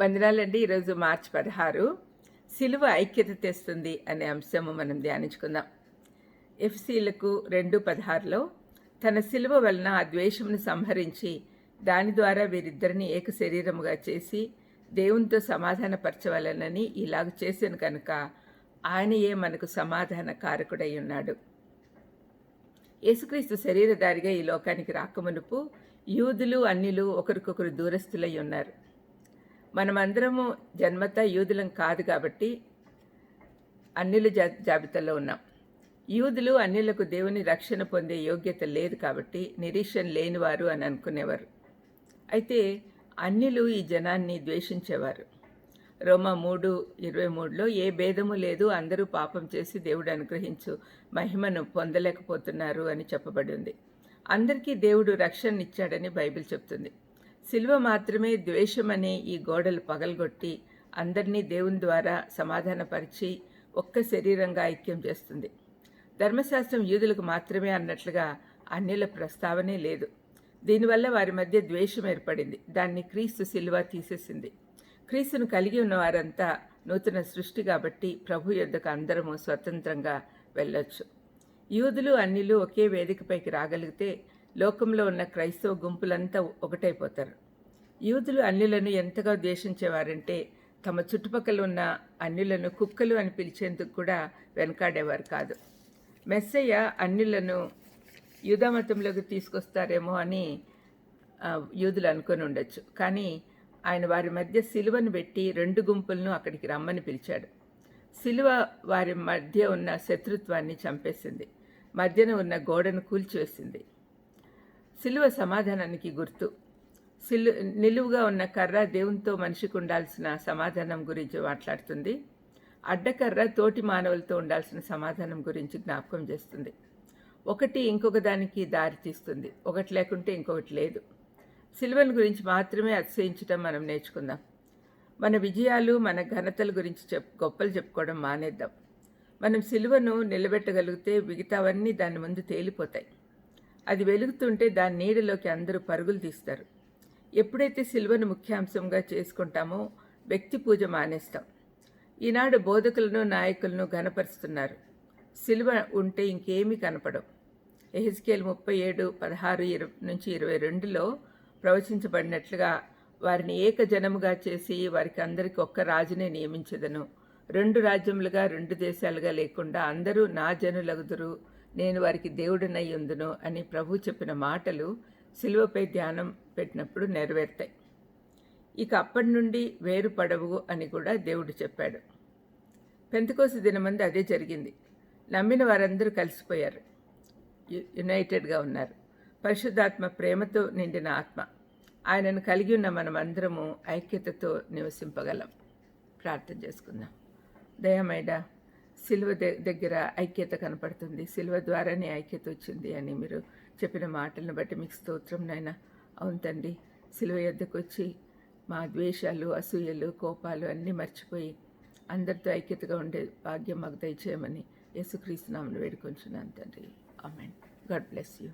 వందనాలండి ఈరోజు మార్చి పదహారు. సిలువ ఐక్యత తెస్తుంది అనే అంశము మనం ధ్యానించుకుందాం. ఎఫ్సీలకు రెండు పదహారులో తన సిలువ వలన ఆ ద్వేషమును సంహరించి దాని ద్వారా వీరిద్దరిని ఏక శరీరముగా చేసి దేవునితో సమాధానపరచవలనని ఇలాగ చేశాను కనుక ఆయనయే మనకు సమాధాన కారకుడై ఉన్నాడు. యేసుక్రీస్తు శరీరధారిగా ఈ లోకానికి రాకమునుపు యూదులు అన్యులు ఒకరికొకరు దూరస్తులై ఉన్నారు. మనమందరము జన్మత యూదులం కాదు కాబట్టి అన్యుల జా జాబితాలో ఉన్నాం. యూదులు అన్యులకు దేవుని రక్షణ పొందే యోగ్యత లేదు కాబట్టి నిరీక్షణ లేనివారు అని అనుకునేవారు. అయితే అన్యులు ఈ జనాన్ని ద్వేషించేవారు. రోమా మూడు ఇరవై మూడులో ఏ భేదము లేదు అందరూ పాపం చేసి దేవుడు అనుగ్రహించు మహిమను పొందలేకపోతున్నారు అని చెప్పబడి ఉంది. అందరికీ దేవుడు రక్షణ ఇచ్చాడని బైబిల్ చెప్తుంది. శిల్వ మాత్రమే ద్వేషం అనే ఈ గోడలు పగలగొట్టి అందరినీ దేవుని ద్వారా సమాధానపరిచి ఒక్క శరీరంగా ఐక్యం చేస్తుంది. ధర్మశాస్త్రం యూదులకు మాత్రమే అన్నట్లుగా అన్యుల ప్రస్తావనే లేదు. దీనివల్ల వారి మధ్య ద్వేషం ఏర్పడింది. దాన్ని క్రీస్తు శిల్వ తీసేసింది. క్రీస్తును కలిగి ఉన్న వారంతా నూతన సృష్టి కాబట్టి ప్రభు యొద్దకు అందరము స్వతంత్రంగా వెళ్ళొచ్చు. యూదులు అన్యులు ఒకే వేదికపైకి రాగలిగితే లోకంలో ఉన్న క్రైస్తవ గుంపులంతా ఒకటైపోతారు. యూదులు అన్యులను ఎంతగా ద్వేషించేవారంటే తమ చుట్టుపక్కల ఉన్న అన్యులను కుక్కలు అని పిలిచేందుకు కూడా వెనకాడేవారు కాదు. మెస్సయ్య అన్యులను యూదమతంలోకి తీసుకొస్తారేమో అని యూదులు అనుకొని ఉండొచ్చు. కానీ ఆయన వారి మధ్య సిలువను పెట్టి రెండు గుంపులను అక్కడికి రమ్మని పిలిచాడు. సిలువ వారి మధ్య ఉన్న శత్రుత్వాన్ని చంపేసింది. మధ్యన ఉన్న గోడను కూల్చివేసింది. సిలువ సమాధానానికి గుర్తు. సిలు నిలువుగా ఉన్న కర్ర దేవునితో మనిషికి ఉండాల్సిన సమాధానం గురించి మాట్లాడుతుంది. అడ్డకర్ర తోటి మానవులతో ఉండాల్సిన సమాధానం గురించి జ్ఞాపకం చేస్తుంది. ఒకటి ఇంకొక దానికి దారి తీస్తుంది. ఒకటి లేకుంటే ఇంకొకటి లేదు. సిల్వన్ గురించి మాత్రమే అతిశయించడం మనం నేర్చుకుందాం. మన విజయాలు మన ఘనతల గురించి చెప్ గొప్పలు చెప్పుకోవడం మానేద్దాం. మనం సిలువను నిలబెట్టగలిగితే మిగతావన్నీ దాని ముందు తేలిపోతాయి. అది వెలుగుతుంటే దాని నీడలోకి అందరూ పరుగులు తీస్తారు. ఎప్పుడైతే సిల్వను ముఖ్యాంశంగా చేసుకుంటామో వ్యక్తి పూజ మానేస్తాం. ఈనాడు బోధకులను నాయకులను ఘనపరుస్తున్నారు. సిల్వ ఉంటే ఇంకేమీ కనపడం ఎహెచ్కేల్ ముప్పై ఏడు పదహారు ఇరవై నుంచి ఇరవై రెండులో ప్రవచించబడినట్లుగా వారిని ఏకజనముగా చేసి వారికి అందరికి ఒక్క రాజునే నియమించదను. రెండు రాజ్యములుగా రెండు దేశాలుగా లేకుండా అందరూ నా జనులగుదురు. నేను వారికి దేవుడినై ఉందును అని ప్రభు చెప్పిన మాటలు సిలువపై ధ్యానం పెట్టినప్పుడు నెరవేరుతాయి. ఇక అప్పటి నుండి వేరు పడవు అని కూడా దేవుడు చెప్పాడు. పెంతకోసి దినమంది అదే జరిగింది. నమ్మిన వారందరూ కలిసిపోయారు. యునైటెడ్గా ఉన్నారు. పరిశుద్ధాత్మ ప్రేమతో నిండిన ఆత్మ. ఆయనను కలిగి ఉన్న మనమందరము ఐక్యతతో నివసింపగలం. ప్రార్థన చేసుకుందాం. దయమైడా సిల్వ దగ్గర ఐక్యత కనపడుతుంది. సిల్వ ద్వారానే ఐక్యత వచ్చింది అని మీరు చెప్పిన మాటలను బట్టి మీకు స్తోత్రం నాయన. అవును తండ్రి సిలువ యొద్దకు వచ్చి మా ద్వేషాలు అసూయలు కోపాలు అన్నీ మర్చిపోయి అందరితో ఐక్యతగా ఉండే భాగ్యం మాకు దయచేయమని యేసుక్రీస్తు నామను వేడుకొంచున్నాను తండ్రి. ఆమెన్. God bless you.